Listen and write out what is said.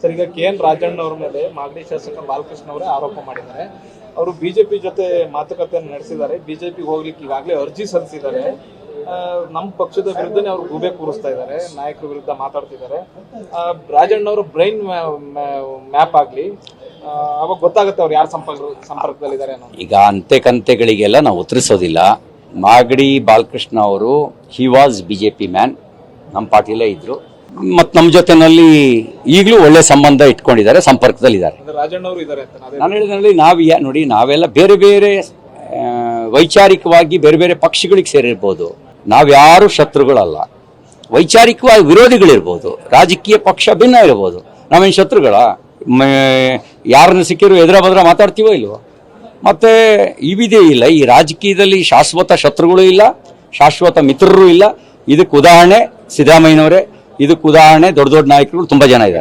Sir, ಈಗ K N Rajanna ಅವ್ರ ಮೇಲೆ ಮಾಗಡಿ ಶಾಸಕ ಬಾಲಕೃಷ್ಣ ಅವರೇ ಆರೋಪ ಮಾಡಿದ್ದಾರೆ. ಅವರು ಬಿಜೆಪಿ ಜೊತೆ ಮಾತುಕತೆಯನ್ನು ನಡೆಸಿದ್ದಾರೆ. ಬಿಜೆಪಿಗೆ ಹೋಗ್ಲಿಕ್ಕೆ ಈಗಾಗಲೇ ಅರ್ಜಿ ಸಲ್ಲಿಸಿದ್ದಾರೆ. ನಮ್ಮ ಪಕ್ಷದ ವಿರುದ್ಧನೇ ಅವರು ಗೂಬೆ ಕೂರಿಸ್ತಾ ಇದ್ದಾರೆ. ನಾಯಕರ ವಿರುದ್ಧ ಮಾತಾಡ್ತಿದ್ದಾರೆ. ರಾಜಣ್ಣ ಅವರು ಬ್ರೈನ್ ಮ್ಯಾಪ್ ಆಗಲಿ. ಅವಾಗ ಗೊತ್ತಾಗುತ್ತೆ ಅವ್ರು ಯಾರು ಸಂಪರ್ಕ, ಸಂಪರ್ಕದಲ್ಲಿದ್ದಾರೆ ಈಗ ಅಂತೆ ಕಂತೆಗಳಿಗೆಲ್ಲ ನಾವು ಉತ್ತರಿಸೋದಿಲ್ಲ. ಮಾಗಡಿ ಬಾಲಕೃಷ್ಣ ಅವರು he was B J P man ನಮ್ಮ ಪಾರ್ಟಿಲೇ ಇದ್ರು. ಮತ್ತು ನಮ್ಮ ಜೊತೆನಲ್ಲಿ ಈಗಲೂ ಒಳ್ಳೆ ಸಂಬಂಧ ಇಟ್ಕೊಂಡಿದ್ದಾರೆ ಸಂಪರ್ಕದಲ್ಲಿದ್ದಾರೆ. ನಾನು ಹೇಳಿದ್ರಲ್ಲಿ ನಾವು ಯಾ ನೋಡಿ ನಾವೆಲ್ಲ ಬೇರೆ ಬೇರೆ ವೈಚಾರಿಕವಾಗಿ ಬೇರೆ ಬೇರೆ ಪಕ್ಷಗಳಿಗೆ ಸೇರಿರ್ಬೋದು. ನಾವ್ಯಾರು ಶತ್ರುಗಳಲ್ಲ. ವೈಚಾರಿಕವಾಗಿ ವಿರೋಧಿಗಳಿರ್ಬೋದು. ರಾಜಕೀಯ ಪಕ್ಷ ಭಿನ್ನ ಇರ್ಬೋದು. ನಾವೇನು ಶತ್ರುಗಳ? ಯಾರನ್ನು ಸಿಕ್ಕಿರೋ ಎದುರ ಬದ್ರ ಮಾತಾಡ್ತೀವೋ ಇಲ್ವೋ? ಮತ್ತು ಇವಿದೇ ಇಲ್ಲ. ಈ ರಾಜಕೀಯದಲ್ಲಿ ಶಾಶ್ವತ ಶತ್ರುಗಳು ಇಲ್ಲ ಶಾಶ್ವತ ಮಿತ್ರರು ಇಲ್ಲ. ಇದಕ್ಕೆ ಉದಾಹರಣೆ ಸಿದ್ದರಾಮಯ್ಯನವರೇ. ಇದಕ್ಕೆ ಉದಾಹರಣೆ ದೊಡ್ಡ ದೊಡ್ಡ ನಾಯಕರು ತುಂಬಾ ಜನ ಇದ್ದಾರೆ.